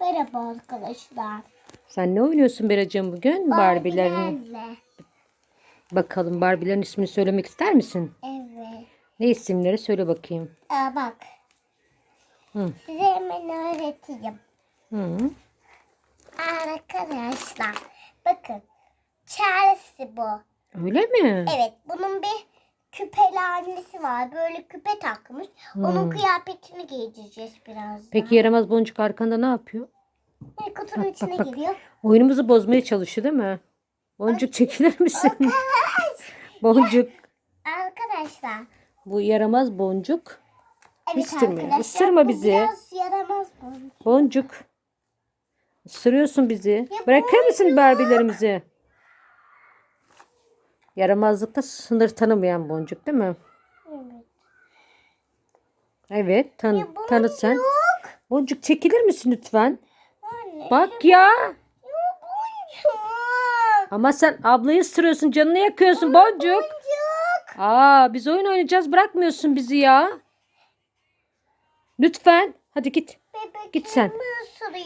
Merhaba arkadaşlar. Sen ne oynuyorsun Beracığım bugün? Barbie'lerle. Bakalım Barbie'lerin ismini söylemek ister misin? Evet. Ne isimleri söyle bakayım. Aa, bak. Hı. Size hemen öğreteyim. Hı. Arkadaşlar bakın. Chelsea bu. Öyle mi? Evet bunun bir küpeli annesi var. Böyle küpe takmış. Onun kıyafetini giydireceğiz biraz. Peki yaramaz boncuk arkanda ne yapıyor? Bir kutunun Bak, içine bak, bak. giriyor. Oyunumuzu bozmaya çalışıyor değil mi? Boncuk çekilir misin? boncuk. Arkadaşlar. Bu yaramaz boncuk. Evet Isırma, ısırma bu bizi. Biraz yaramaz bu. Boncuk. Isırıyorsun bizi. Bırakır mısın Barbie'lerimizi? Yaramazlıkta sınır tanımayan boncuk değil mi? Evet. Evet. Tan Ya tanıt sen. Boncuk çekilir misin lütfen? Anne. Bak ya. Ya boncuk. Ama sen ablayı ısırıyorsun. Canını yakıyorsun boncuk. Boncuk. Aa biz oyun oynayacağız. Bırakmıyorsun bizi ya. Lütfen. Hadi git. Bebeklerimi Git sen.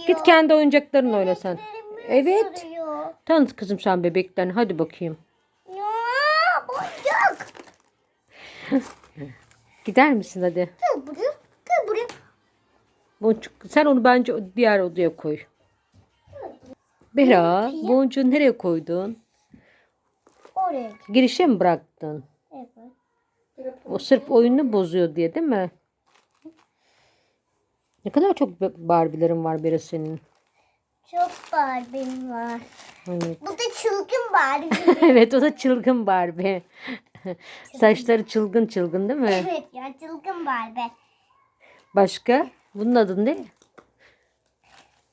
Git kendi oyuncaklarınla oyna sen. Evet. Tanıt kızım sen bebekten. Hadi bakayım. Boncuk. Gider misin hadi? Gel buraya. Gel buraya. Boncuk sen onu bence diğer odaya koy. Bera boncuğu nereye koydun? Oraya. Girişe mi bıraktın? Evet. O sırf oyununu bozuyor diye değil mi? Ne kadar çok Barbie'lerin var Bera senin. Çok Barbie'm var. Evet. Bu da çılgın Barbie. evet o da çılgın Barbie. Saçları çılgın çılgın değil mi? evet ya çılgın Barbie. Başka? Bunun adı ne?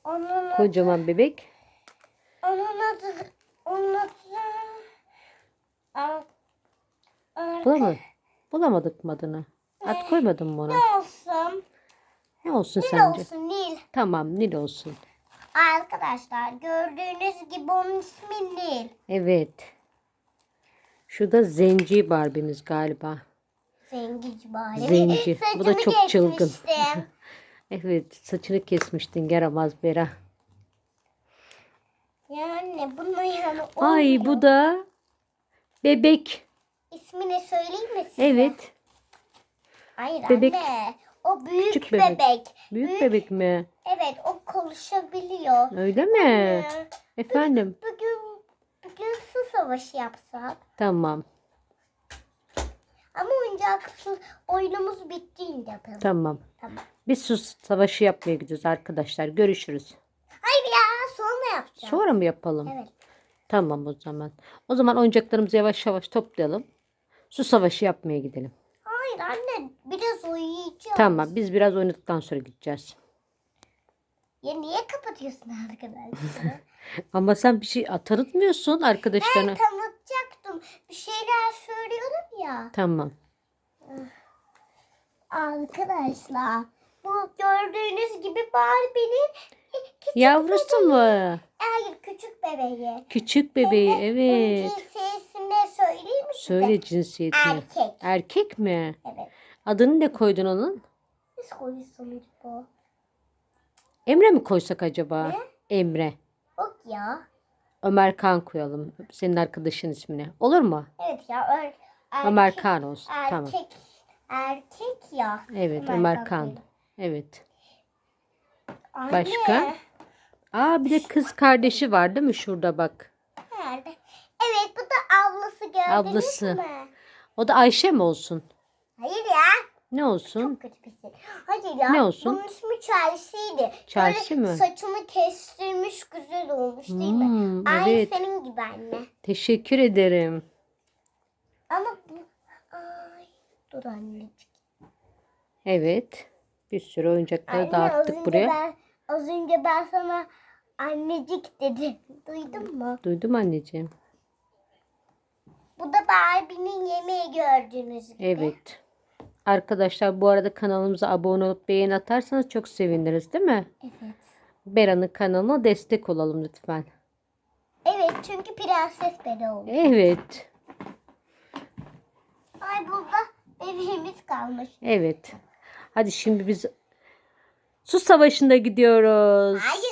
Onun, Kocaman bebek. onun adı onun adı Ar- Ar- Bulamadık. Bulamadık mı adını? Ad koymadın mı ona? ne olsun? Ne olsun Nil sence? olsun Nil. Tamam Nil olsun. Arkadaşlar gördüğünüz gibi onun ismi Nil. Evet. Şu da zenci Barbie'miz galiba. Zengici Barbie. Zenci. Bu da çok çılgın. Evet saçını kesmiştin yaramaz Bera. yani bunun yanı Ay bu da bebek. İsmini söyleyeyim mi size? Evet. Hayır Bebek. anne. O büyük Küçük bebek. bebek. Büyük bebek mi? Evet o konuşabiliyor. Öyle mi? Ee, Efendim. Bugün bugün su savaşı yapsak. Tamam. Ama oyuncaksız oyunumuz bittiğinde yapalım. Tamam. Tamam. Biz sus savaşı yapmaya gidiyoruz arkadaşlar. Görüşürüz. Hayır ya sonra yapacağız. Sonra mı yapalım? Evet. Tamam o zaman. O zaman oyuncaklarımızı yavaş yavaş toplayalım. Su savaşı yapmaya gidelim. Hayır anne biraz uyuyacağız. Tamam biz biraz oynadıktan sonra gideceğiz. Ya niye kapatıyorsun arkadaşlar? Ama sen bir şey tanıtmıyorsun arkadaşlarına. ben tanıtacaktım. Bir şeyler söylüyorum ya. Tamam. Arkadaşlar bu gördüğünüz gibi Barbie'nin küçük Yavrusu bebeği. mu? Hayır küçük bebeği. Küçük bebeği evet. cinsiyetini söyleyeyim size? Söyle cinsiyetini. Erkek. Erkek mi? Evet. Adını ne koydun onun? Biz koyuyorsunuz bu. Emre mi koysak acaba? Ne? Emre. Yok ya. Ömer Kan koyalım. Senin arkadaşın ismini. Olur mu? Evet ya. Er, erkek, Ömer Kan olsun. Erkek. Tamam. Erkek ya. Evet Ömer Ömer Kan Kan. Evet. Anne, Başka? Aa bir de kız kardeşi var değil mi şurada bak. Nerede? Evet bu da ablası gördünüz Ablası. mü? O da Ayşe mi olsun? Hayır ya. Ne olsun? Çok kötü bir şey. Hayır ya. Ne olsun? Bunun ismi Chelsea'ydi. Chelsea Böyle mi? Saçını kestirmiş güzel olmuş değil mi? Hmm, Aynı evet. senin gibi anne. Teşekkür ederim. Ama bu... Ay. Dur annecik. Evet. Bir sürü oyuncakları Anne, dağıttık buraya. Ben, az önce ben sana annecik dedim. Duydun mu? Duydum anneciğim. Barbie'nin yemeği gördüğünüz gibi. Evet. Arkadaşlar bu arada kanalımıza abone olup beğeni atarsanız çok seviniriz değil mi? Evet. Bera'nın kanalına destek olalım lütfen. Evet çünkü prenses bebe oldu. Evet. Ay burada bebeğimiz kalmış. Evet. Hadi şimdi biz su savaşında gidiyoruz. Hayır.